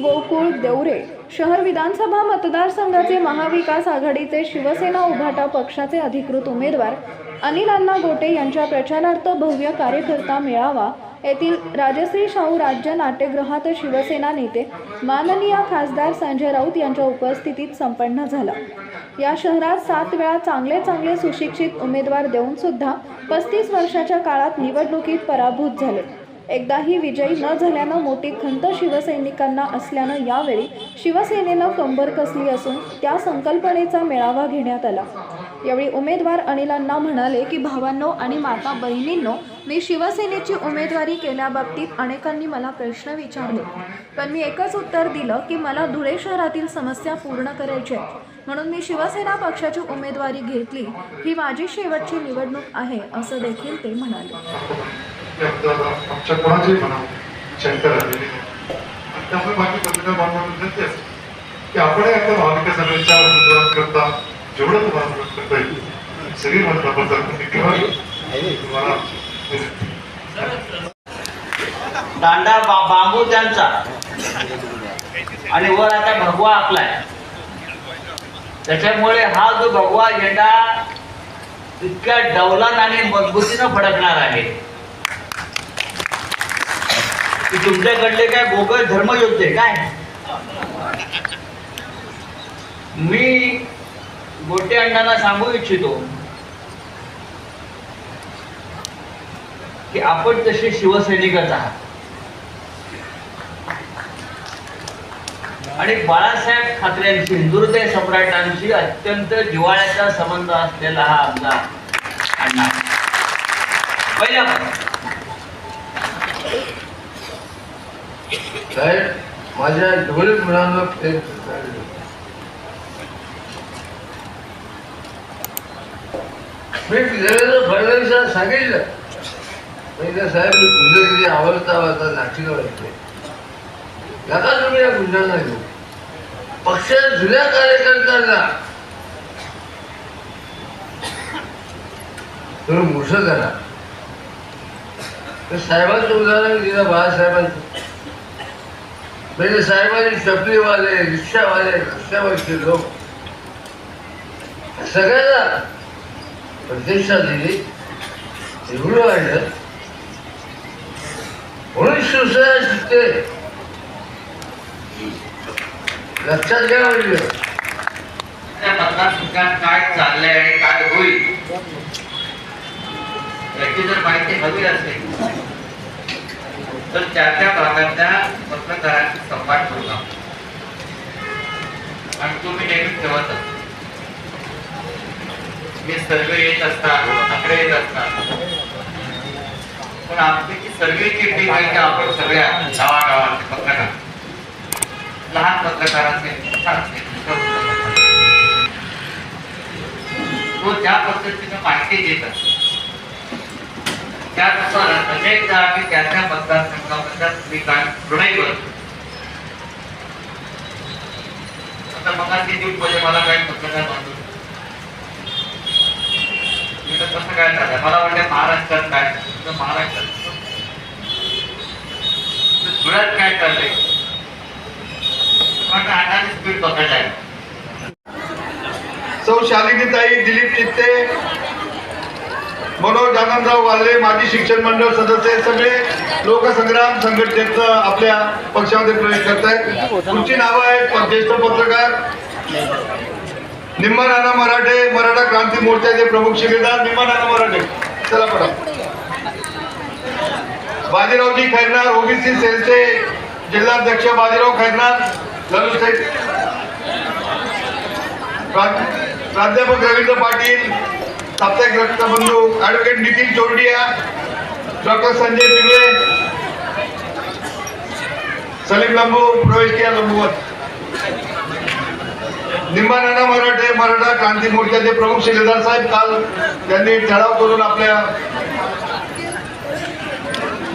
गोकुळ देवरे शहर विधानसभा मतदारसंघाचे महाविकास आघाडीचे शिवसेना उभाटा पक्षाचे अधिकृत उमेदवार अनिल अण्णा गोटे यांच्या प्रचारार्थ भव्य कार्यकर्ता मेळावा येथील राजश्री शाहू राज्य नाट्यगृहात शिवसेना नेते माननीय खासदार संजय राऊत यांच्या उपस्थितीत संपन्न झाला. या शहरात सात वेळा चांगले चांगले सुशिक्षित उमेदवार देऊन सुद्धा पस्तीस वर्षाच्या काळात निवडणुकीत पराभूत झाले. एकदाही विजयी न झाल्यानं मोठी खंत शिवसैनिकांना असल्यानं यावेळी शिवसेनेनं कंबर कसली असून त्या संकल्पनेचा मेळावा घेण्यात आला. यावेळी उमेदवार अनिलांना म्हणाले की भावांनो आणि माता बहिणींनो मी शिवसेनेची उमेदवारी केल्याबाबतीत अनेकांनी मला प्रश्न विचारले. पण मी एकच उत्तर दिलं की मला धुळे शहरातील समस्या पूर्ण करायच्या आहेत म्हणून मी शिवसेना पक्षाची उमेदवारी घेतली. ही माझी शेवटची निवडणूक आहे असं देखील ते म्हणाले. ते आपल्याला आमच्या कोणाचेही म्हणा शंकर आलेले आणि त्यामुळे बाकी पत्रकार बांधवांना विनंती असते की आपणही आता महाविकास आघाडीच्या उमेदवार करता जेवढं तुम्हाला मदत करता येईल सगळी मदत आपण जर केली तुम्हाला दांडा बा बांबू त्यांचा. आणि वर आता भगवा आपला आहे त्याच्यामुळे हा जो भगवा झेंडा इतक्या डौलात आणि मजबूतीनं फडकणार आहे. की तुमच्याकडले काय बोगस धर्मयोद्धे काय? मी गोटे अण्णांना सांगू इच्छितो की आपण तसे शिवसैनिकच आहात. आणि बाळासाहेब ठाकरेंशी हिंदुहृदय सम्राटांशी अत्यंत जिवाळ्याचा संबंध असलेला हा आमचा अण्णा. पहिल्यापासून साहेब माझ्या डोळे मुलांना प्रेम मी देवेंद्र फडणवीसांना सांगितलं. पहिल्या साहेब मी तुझं किती आवडता वाचा नाशिकला वाटते नका तुम्ही या गुन्ह्यांना घेऊ पक्षाच्या जुन्या कार्यकर्त्यांना तुम्ही मोठं करा. तर साहेबांचं उदाहरण दिलं बाळासाहेबांचं. म्हणजे साहेबांनी टपरीवाले रिक्षावाले रस्त्यावरचे लोक. सगळ्यांना प्रतिष्ठा दिली. एवढं वाढलं. म्हणून शिवसेना शिकते लक्षात घ्या म्हणजे. मतदारसंघात काय चाललंय आणि काय होईल? याची जर माहिती हवी असेल. तर त्या त्या भागातल्या पत्रकारांशी संवाद ठेवला आणि तुम्ही नेहमी ठेवत मी सर्वे येत असतात आकडे येत असतात पण आमची जी सर्वेची टीम आहे की आपण सगळ्या गावागावांचे पत्रकार. लहान पत्रकाराचे तो ज्या पद्धतीनं माहिती देत असतो अनेकदा आम्ही त्या त्या मतदारसंघामधल्या ठिकाण निर्णय करतो आता मग न्यूजमध्ये मला काही पत्रकार बांधतो मी तर कसं काय झालं मला वाटलं महाराष्ट्रात काय झालं? महाराष्ट्रात इथं धुळ्यात काय चाललंय? पण आता स्पीड पकडलाय आहे. सौ शालिनीताई दिलीप चित्ते मनोज आनंदराव वाल्ले माजी शिक्षण मंडळ सदस्य हे सगळे. लोकसंग्राम संघटनेचं आपल्या पक्षामध्ये प्रवेश करत आहेत तुमची नावं आहेत ज्येष्ठ पत्रकार. निम्मनाना मराठे मराठा क्रांती मोर्चाचे प्रमुख शिलेदार निम्मनाना मराठे. चला पडा बाजीरावजी खैरनार ओबीसी सेलचे जिल्हाध्यक्ष बाजीराव खैरनार प्राध्यापक रवींद्र पाटील साप्ताहिक रक्तबंधू ऍडव्होकेट नितीन चोरडिया डॉक्टर संजय पिंगळे सलीम लंबू प्रवेश किया लंबूवत. निंबानाना मराठे मराठा क्रांती मोर्चाचे प्रमुख शिलेदार साहेब काल त्यांनी ठराव करून आपल्या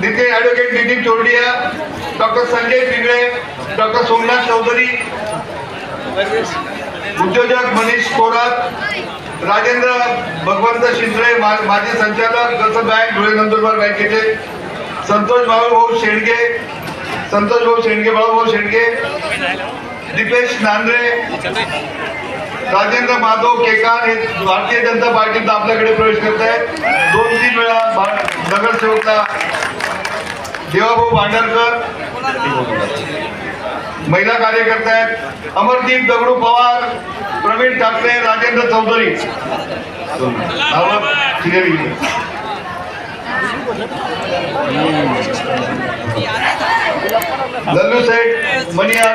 Nitin advocate Nitin Chordiya doctor Sanjay Pingale doctor Somnath Chaudhari उद्योजक मनीष कोरात राजेंद्र भगवंत शिंदे मा- माजी संचालक जसं बँक धुळे नंदुरबार बँकेचे. संतोष भाऊ भाऊ शेडगे. संतोष भाऊ शेडगे बाळूभाऊ शेडगे. दीपेश नांद्रे. राजेंद्र माधव केकार हे भारतीय जनता पार्टीत आपल्याकडे प्रवेश करत आहेत. दोन तीन वेळा भा- नगरसेवकला देवाभाऊ भांडारकर महिला कार्यकर्त्या आहेत. अमरदीप दगडू पवार प्रवीण ठाकरे राजेंद्र चौधरी. नावं साहेब लल्लू सेठ मनिया